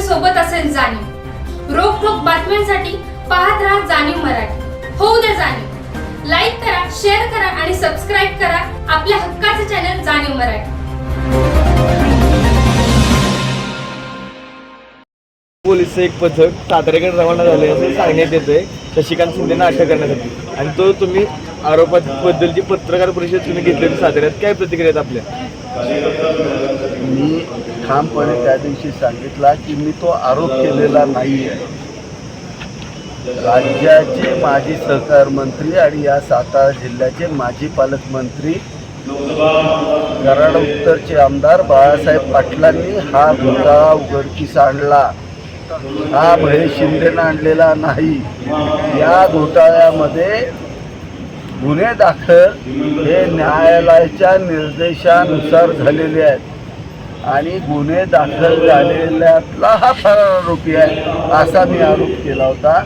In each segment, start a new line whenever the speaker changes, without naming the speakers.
सोबत असेल जाणीव. रोखोक बातम्यांसाठी पाहत राहा जाणीव मराठी. होऊ द्या जाणीव. लाईक करा शेअर करा आणि सबस्क्राईब करा आपल्या हक्काचे चॅनल जाणीव मराठी.
पोलीस एक पथक साताऱ्याकडे रवाना झाले असं सांगण्यात येतंय. शशिकांत शिंदेना अटक करण्यासाठी. आणि तो तुम्ही आरोपाबद्दलची पत्रकार परिषद तुम्ही घेतली होती साताऱ्यात काय प्रतिक्रिया आहेत आपल्या?
मी ठामपणे त्या दिवशी सांगितला की मी तो आरोप केलेला नाही आहे राज्याचे माजी सहकार मंत्री आणि या सातारा जिल्ह्याचे माजी पालकमंत्री कराड उत्तरचे आमदार बाळासाहेब पाटलांनी हा घोटाळा उघडकीस आणला. हा महेश शिंदेनं आणलेला नाही. या घोटाळ्यामध्ये गुन्हे दाखल हे न्यायालयाच्या निर्देशानुसार झालेले आहेत. आणि गुन्हे दाखल झालेल्यातला हा फरार आरोपी आहे असा मी आरोप केला होता.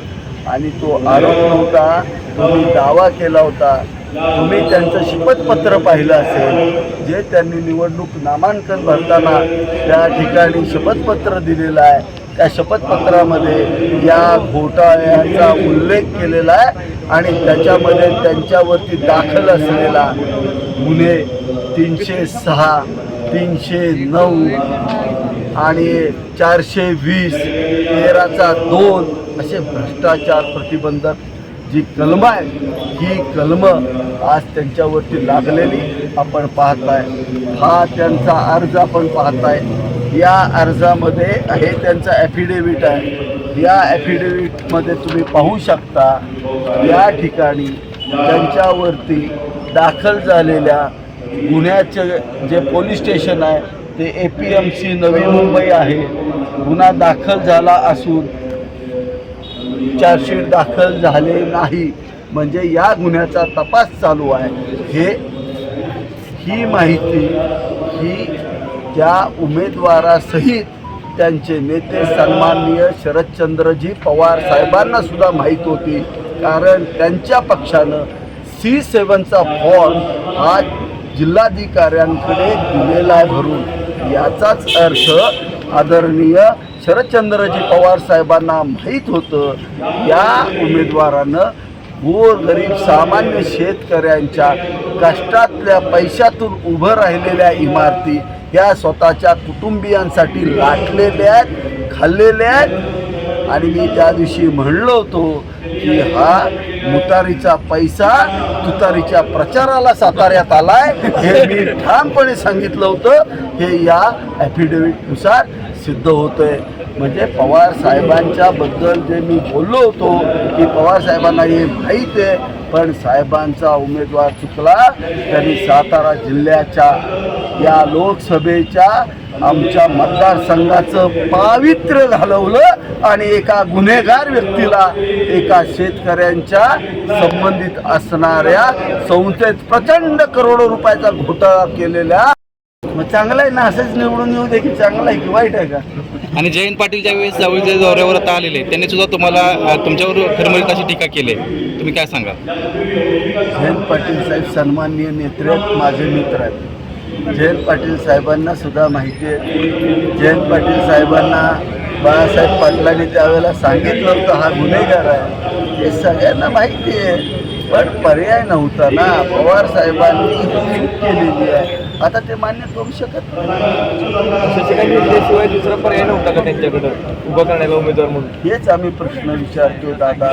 आणि तो आरोप नव्हता तुम्ही दावा केला होता. तुम्ही त्यांचं शपथपत्र पाहिलं असेल जे त्यांनी निवडणूक नामांकन भरताना त्या ठिकाणी शपथपत्र दिलेलं आहे. त्या शपथपत्रामध्ये या घोटाळ्याचा उल्लेख केलेला आहे आणि त्याच्यामध्ये त्यांच्यावरती दाखल असलेला गुन्हे तीनशे सहा तीनशे नऊ आणि चारशे वीस तेराचा दोन असे भ्रष्टाचार प्रतिबंधक जी कलमं आहे ही कलमं आज त्यांच्यावरती लागलेली आपण पाहताय. हा त्यांचा अर्ज आपण पाहताय. या अर्जामध्ये हे त्यांचा ॲफिडेविट आहे. या ॲफिडेविटमध्ये तुम्ही पाहू शकता या ठिकाणी त्यांच्यावरती दाखल झालेल्या गुन्ह्याचं जे पोलीस स्टेशन आहे ते A P M C Navi Mumbai आहे. गुन्हा दाखल झाला असून चार्जशीट दाखल झाले नाही. म्हणजे या गुन्ह्याचा तपास चालू आहे. हे ही माहिती ही त्या उमेदवारासहित त्यांचे नेते सन्माननीय शरदचंद्रजी पवार साहेबांना सुद्धा माहीत होती. कारण त्यांच्या पक्षानं सी सेवनचा फॉर्म हा जिल्हाधिकाऱ्यांकडे दिलेला आहे भरून. याचाच अर्थ आदरणीय शरदचंद्रजी पवार साहेबांना माहीत होतं या उमेदवारानं गोरगरीब सामान्य शेतकऱ्यांच्या कष्टातल्या पैशातून उभं राहिलेल्या इमारती या स्वतःच्या कुटुंबियांसाठी लाटलेल्या आहेत खाल्लेल्या आहेत आणि मी त्या दिवशी म्हणलो होतो की हा मुतारीचा पैसा तुतारीच्या प्रचाराला साताऱ्यात आलाय. हे मी ठामपणे सांगितलं होतं. हे या ॲफिडेव्हिटनुसार सिद्ध होतंय. म्हणजे पवार साहेबांच्या बद्दल जे मी बोललो होतो की पवार साहेबांना हे माहीत आहे पण साहेबांचा उमेदवार चुकला. तरी सातारा जिल्ह्याच्या या लोकसभेच्या आमच्या मतदारसंघाचं पावित्र्य घालवलं आणि एका गुन्हेगार व्यक्तीला एका शेतकऱ्यांच्या संबंधित असणाऱ्या संस्थेत प्रचंड करोडो रुपयाचा घोटाळा केलेल्या मग चांगला आहे ना असंच निवडून येऊ दे की चांगला आहे की वाईट आहे का?
आणि जयंत पाटील ज्यावेळेस जावळीच्या दौऱ्यावर आता आलेले त्यांनी सुद्धा तुम्हाला तुमच्यावर खरमरीत अशी टीका केली. तुम्ही काय सांगा
जयंत पाटील साहेब सन्माननीय नेते आहेत माझे मित्र आहेत. जयंत पाटील साहेबांना सुद्धा माहिती आहे. जयंत पाटील साहेबांना बाळासाहेब पाटलांनी त्यावेळेला सांगितलं होतं हा गुन्हेगार आहे. हे सगळ्यांना माहिती आहे. पण पर्याय नव्हता ना. पवार साहेबांनी केलेली आहे. आता ते मान्य करू शकत
शिंदेशिवाय दुसरा पर्याय नव्हता का त्यांच्याकडं? उभं करण्याला उमेदवार म्हणून?
हेच आम्ही प्रश्न विचारतो दादा.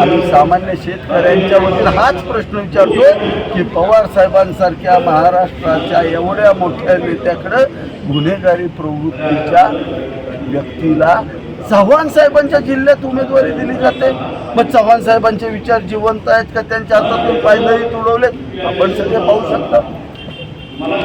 आम्ही सामान्य शेतकऱ्यांच्या वतीनं हाच प्रश्न विचारतो की पवार साहेबांसारख्या महाराष्ट्राच्या एवढ्या मोठ्या नेत्याकडं गुन्हेगारी प्रवृत्तीच्या व्यक्तीला चव्हाण साहेबांच्या जिल्ह्यात उमेदवारी दिली जाते. मग चव्हाण साहेबांचे विचार जिवंत आहेत का? त्यांच्या हातातून पायदळी तुडवलेत. आपण सगळे पाहू शकता. మళ్ళీ